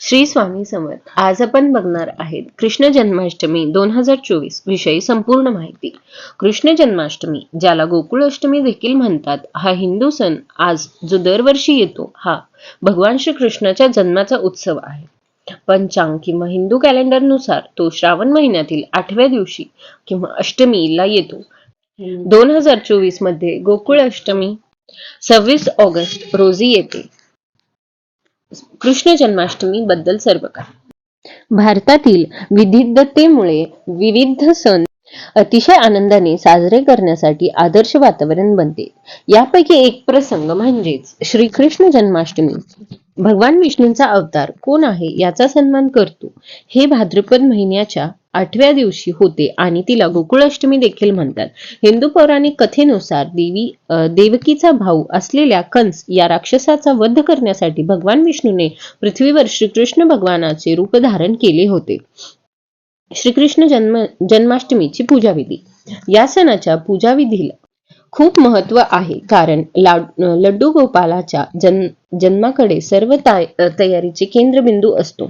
श्री स्वामी समर्थ आज आपण बघणार आहेत कृष्ण जन्माष्टमी दोन हजार चोवीस विषयी संपूर्ण माहिती. कृष्ण जन्माष्टमी ज्याला गोकुळ अष्टमी देखील म्हणतात हा हिंदू सण आज जो दरवर्षी येतो हा भगवान श्री कृष्णाच्या जन्माचा उत्सव आहे. पंचांग किंवा हिंदू कॅलेंडरनुसार तो श्रावण महिन्यातील आठव्या दिवशी किंवा अष्टमीला येतो. दोन हजार चोवीसमध्ये गोकुळ अष्टमी सव्वीस ऑगस्ट रोजी येते. कृष्ण जन्माष्टमी बद्दल सर्व काही. भारतातील विविधतेमुळे विविध सण अतिशय आनंदाने साजरे करण्यासाठी आदर्श वातावरण बनते. यापैकी एक प्रसंग म्हणजेच श्रीकृष्ण जन्माष्टमी. भगवान विष्णूंचा अवतार कोण आहे याचा सन्मान करतो. हे भाद्रपद महिन्याच्या आठव्या दिवशी होते आणि तिला गोकुळाष्टमी देखील म्हणतात. हिंदू पौराणिक कथेनुसार देवी देवकीचा भाऊ असलेल्या कंस या राक्षसाचा वध करण्यासाठी भगवान विष्णूने पृथ्वीवर श्रीकृष्ण भगवानाचे रूप धारण केले होते. श्रीकृष्ण जन्म जन्माष्टमीची पूजाविधी. या सणाच्या पूजाविधीला खूप महत्त्व आहे. कारण लड्डू गोपालाच्या जन्म जन्माकडे सर्व तयारीचे केंद्रबिंदू असतो.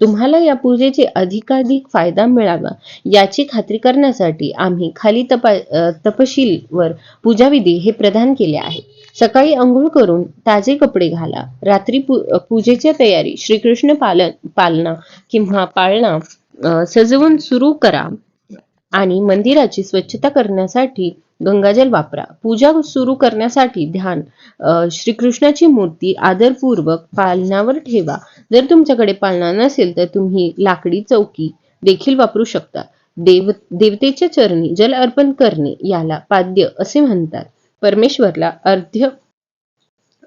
तुम्हाला या पूजेचे अधिकाधिक फायदा मिळावा याची खात्री करण्यासाठी आम्ही खाली तपा तपशीलवर पूजाविधी हे प्रदान केले आहे. सकाळी अंघोळ करून ताजे कपडे घाला. रात्री पू पूजेची तयारी श्रीकृष्ण पालन पालना किंवा पाळणा सजवून सुरू करा. आणि मंदिराची स्वच्छता करण्यासाठी गंगाजल वापरा. पूजा सुरू करण्यासाठी ध्यान श्रीकृष्णाची मूर्ती आदरपूर्वक पालनावर ठेवा. जर तुमच्याकडे पालना नसेल तर तुम्ही लाकडी चौकी देखील वापरू शकता. देव देवतेच्या चरणी जल अर्पण करणे याला पाद्य असे म्हणतात. परमेश्वरला अर्ध्य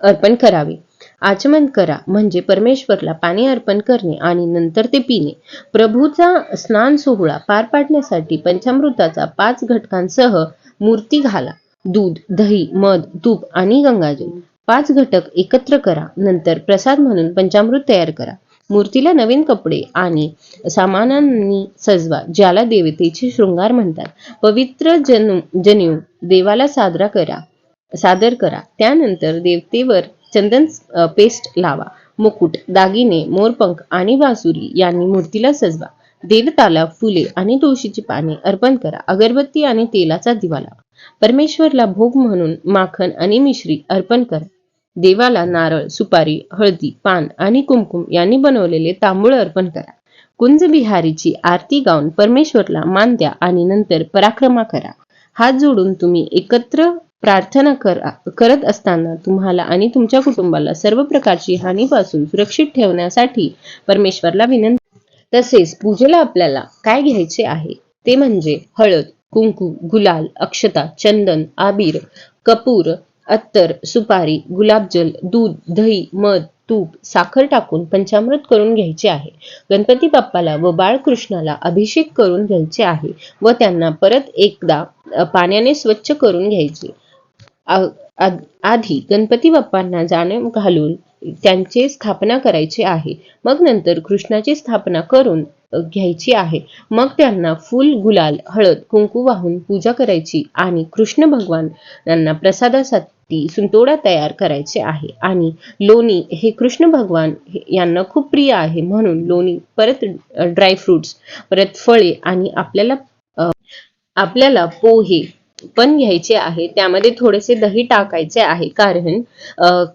अर्पण करावे. आचमन करा म्हणजे परमेश्वरला पाणी अर्पण करणे आणि नंतर ते पिणे. प्रभूचा स्नान सोहळा पार पाडण्यासाठी पंचामृताचा पाच घटकांसह मूर्ती घाला. दूध दही मध तूप आणि गंगाजल. पाच घटक एकत्र करा. नंतर प्रसाद म्हणून पंचामृत तयार करा. मूर्तीला नवीन कपडे आणि सामानांनी सजवा ज्याला देवतेचे शृंगार म्हणतात. पवित्र जनु जनेऊ देवाला साजरा करा सादर करा. त्यानंतर देवतेवर चंदन पेस्ट लावा. मुकुट दागिने मोरपंख आणि बासुरी यांनी मूर्तीला सजवा. देवताला फुले आणि तुळशीची पाने अर्पण करा. अगरबत्ती आणि तेलाचा दिवा लावा. परमेश्वरला भोग म्हणून माखन आणि मिश्री अर्पण करा. देवाला नारळ सुपारी हळदी पान आणि कुमकुम यांनी बनवलेले तांबूळ अर्पण करा. कुंज बिहारीची आरती गाऊन परमेश्वरला मान द्या आणि नंतर पराक्रमा करा. हात जोडून तुम्ही एकत्र प्रार्थना करा करत असताना तुम्हाला आणि तुमच्या कुटुंबाला सर्व प्रकारची हानीपासून सुरक्षित ठेवण्यासाठी परमेश्वरला विनंती तसेच पूजेला आपल्याला काय घ्यायचे आहे? ते म्हणजे हळद कुंकू गुलाल अक्षता चंदन आबीर कपूर अत्तर सुपारी गुलाबजल दूध दही मध तूप साखर टाकून पंचामृत करून घ्यायचे आहे. गणपती बाप्पाला व बाळकृष्णाला अभिषेक करून घ्यायचे आहे व त्यांना परत एकदा पाण्याने स्वच्छ करून घ्यायचे. आधी गणपती बाप्पांना जाणं घालून त्यांचे स्थापना करायची आहे. मग नंतर कृष्णाची स्थापना करून घ्यायची आहे. मग त्यांना फुल गुलाल हळद कुंकू वाहून पूजा करायची आणि कृष्ण भगवान प्रसादासाठी सुंतोडा तयार करायचे आहे. आणि लोणी हे कृष्ण भगवान यांना खूप प्रिय आहे. म्हणून लोणी परत ड्रायफ्रुट्स परत फळे आणि आपल्याला आपल्याला पोहे पण घ्यायचे आहे. त्यामध्ये थोडेसे दही टाकायचे आहे. कारण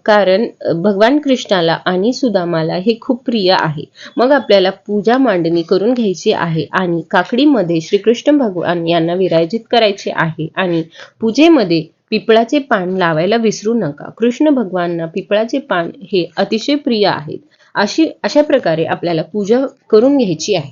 कारण भगवान कृष्णाला आणि सुदामाला हे खूप प्रिय आहे. मग आपल्याला पूजा मांडणी करून घ्यायची आहे आणि काकडीमध्ये श्रीकृष्ण भगवान यांना विराजित करायचे आहे आणि पूजेमध्ये पिपळाचे पान लावायला विसरू नका. कृष्ण भगवानना पिपळाचे पान हे अतिशय प्रिय आहेत. अशी अशा प्रकारे आपल्याला पूजा करून घ्यायची आहे.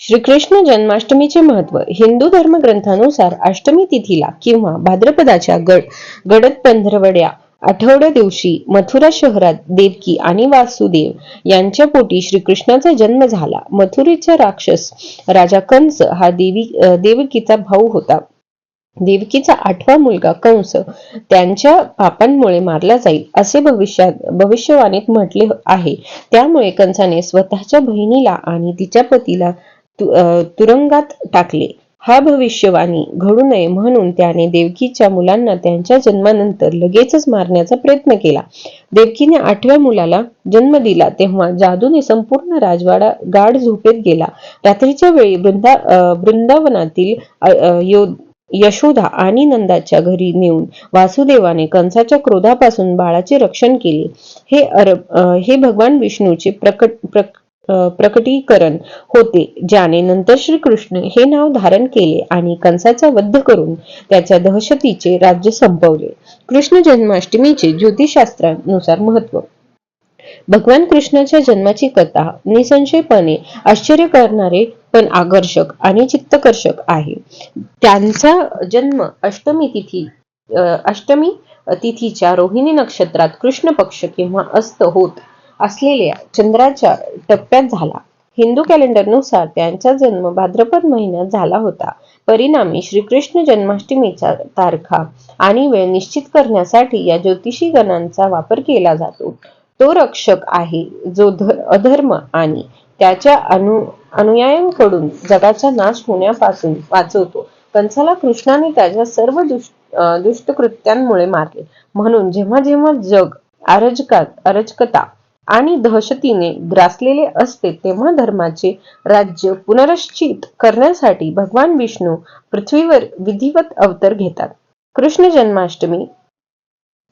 श्रीकृष्ण जन्माष्टमीचे महत्त्व हिंदू धर्मग्रंथानुसार अष्टमी तिथीला किंवा भाद्रपदाच्या गड गडद पंधरवड्या आठवड्या दिवशी मथुरा शहरात देवकी आणि वासुदेव यांच्या पोटी श्रीकृष्णाचा जन्म झाला. मथुरेचा राक्षस राजा कंस हा देवी देवकीचा भाऊ होता. देवकीचा आठवा मुलगा कंस त्यांच्या पापांमुळे मारला जाईल असे भविष्यात भविष्यवाणीत म्हटले आहे. त्यामुळे कंसाने स्वतःच्या बहिणीला आणि तिच्या पतीला तुरुंगात टाकले. हा भविष्यवाणी घडू नये म्हणून त्याने देवकीच्या मुलांना त्यांच्या जन्मानंतर लगेचच मारण्याचा प्रयत्न केला. देवकीने आठव्या मुलाला जन्म दिला तेव्हा जादूने संपूर्ण राजवाडा गाढ झोपेत गेला. रात्रीच्या वेळी वृंदा वृंदावनातील अं, यशोदा आणि नंदाच्या घरी नेऊन वासुदेवाने कंसाच्या क्रोधापासून बाळाचे रक्षण केले. हे अरब हे भगवान विष्णूचे प्रकट प्रक अं, प्रकटीकरण होते ज्याने नंतर श्रीकृष्ण हे नाव धारण केले आणि कंसाचा वध करून त्याच्या दहशतीचे राज्य संपवले. कृष्ण जन्माष्टमीचे ज्योतिषशास्त्रानुसार महत्त्व. भगवान कृष्णाच्या जन्माची कथा निसंशयपणे आश्चर्य करणारे पण आकर्षक आणि चित्तकर्षक आहे. त्यांचा जन्म अष्टमी तिथी अं, अष्टमी तिथीच्या रोहिणी नक्षत्रात कृष्ण पक्ष किंवा अस्त होत. असलेल्या चंद्राच्या टप्प्यात झाला. हिंदू कॅलेंडरनुसार त्यांचा जन्म भाद्रपद महिन्यात झाला होता. परिणामी श्रीकृष्ण जन्माष्टमीचा तारखा आणि वेळ निश्चित करण्यासाठी या ज्योतिषी गणांचा वापर केला जातो. तो रक्षक आहे जो ध- अधर्म आणि त्याच्या अनु अनुयायांकडून जगाचा नाश होण्यापासून वाचवतो. कंसाला कृष्णाने त्याच्या सर्व दुष्ट दुष्टकृत्यांमुळे मारले. म्हणून जेव्हा जेव्हा जग अरजकात अरजकता आणि दहशतीने ग्रासलेले असते तेव्हा धर्माचे राज्य पुनरश्चित करण्यासाठी भगवान विष्णू पृथ्वीवर विधिवत अवतर घेतात. कृष्ण जन्माष्टमी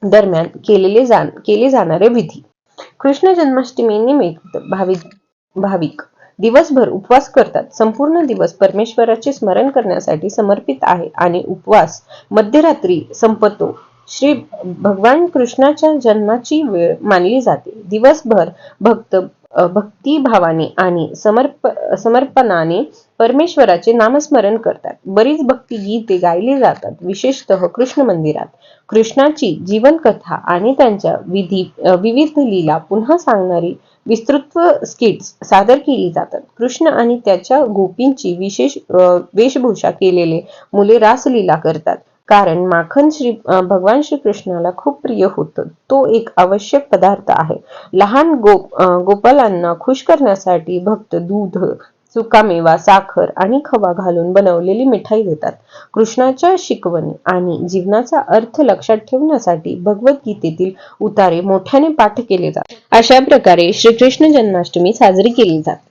दरम्यान केलेले जाण केले जाणारे विधी. कृष्ण जन्माष्टमी निमित्त भाविक भाविक दिवसभर उपवास करतात. संपूर्ण दिवस परमेश्वराचे स्मरण करण्यासाठी समर्पित आहे आणि उपवास मध्यरात्री संपतो. श्री भगवान कृष्णाच्या जन्माची वेळ मानली जाते. दिवसभर भक्त भक्तिभावाने आणि समर्प समर्पणाने परमेश्वराचे नामस्मरण करतात. बरीच भक्ती गीते गायली जातात विशेषतः कृष्ण मंदिरात. कृष्णाची जीवनकथा आणि त्यांच्या विधी विविध लीला पुन्हा सांगणारी विस्तृत स्किट्स सादर केली जातात. कृष्ण आणि त्याच्या गोपींची विशेष वेशभूषा केलेले मुले रासलीला करतात. कारण माखन श्री भगवान भगवान श्रीकृष्णाला खूप प्रिय होतं. तो एक आवश्यक पदार्थ आहे. लहान गोप गोपालांना खुश करण्यासाठी भक्त दूध सुकामेवा साखर आणि खवा घालून बनवलेली मिठाई देतात. कृष्णाच्या शिकवणी आणि जीवनाचा अर्थ लक्षात ठेवण्यासाठी भगवद्गीतेतील उतारे मोठ्याने पाठ केले जातात. अशा प्रकारे श्रीकृष्ण जन्माष्टमी साजरी केली जाते.